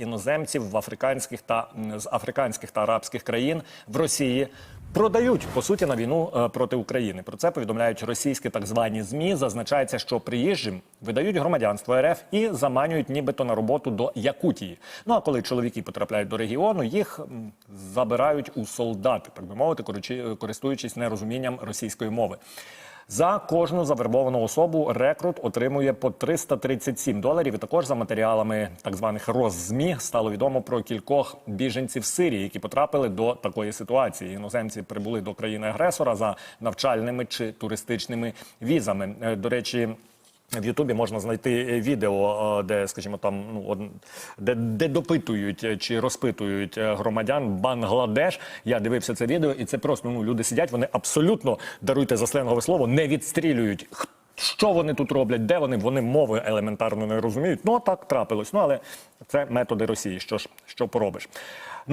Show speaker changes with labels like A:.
A: іноземців в африканських та з африканських та арабських країн в Росії. Продають по суті на війну е, проти України. Про це повідомляють російські так звані змі. Зазначається, що приїжджим видають громадянство РФ і заманюють, нібито на роботу до Якутії. Ну а коли чоловіки потрапляють до регіону, їх забирають у солдати, так би мовити, коричі- користуючись нерозумінням російської мови. За кожну завербовану особу рекрут отримує по 337 доларів. І також за матеріалами так званих роззмі стало відомо про кількох біженців Сирії, які потрапили до такої ситуації. Іноземці прибули до країни-агресора за навчальними чи туристичними візами. Е, До речі. В Ютубі можна знайти е, відео, е, де, скажімо, там ну де, де допитують е, чи розпитують громадян Бангладеш. Я дивився це відео, і це просто ну люди сидять. Вони абсолютно даруйте за сленгове слово, не відстрілюють. Що вони тут роблять? Де вони? Вони мови елементарно не розуміють. Ну а так трапилось. Ну але це методи Росії. Що ж, що поробиш?